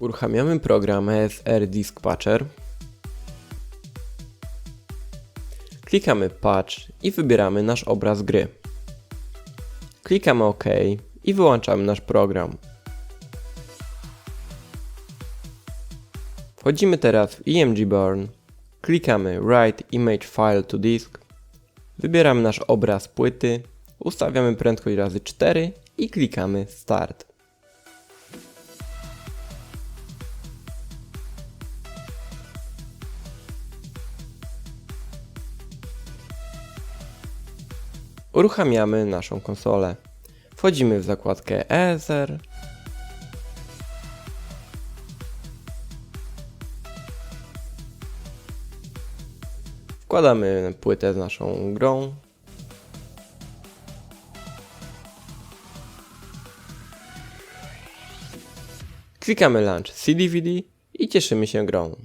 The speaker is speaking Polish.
Uruchamiamy program ESR Disk Patcher. Klikamy Patch i wybieramy nasz obraz gry. Klikamy OK i wyłączamy nasz program. Wchodzimy teraz w EMG Burn, klikamy Write Image File to Disk, wybieramy nasz obraz płyty, ustawiamy prędkość razy 4 i klikamy Start. Uruchamiamy naszą konsolę. Wchodzimy w zakładkę ESR. Wkładamy płytę z naszą grą. Klikamy Launch CDVD i cieszymy się grą.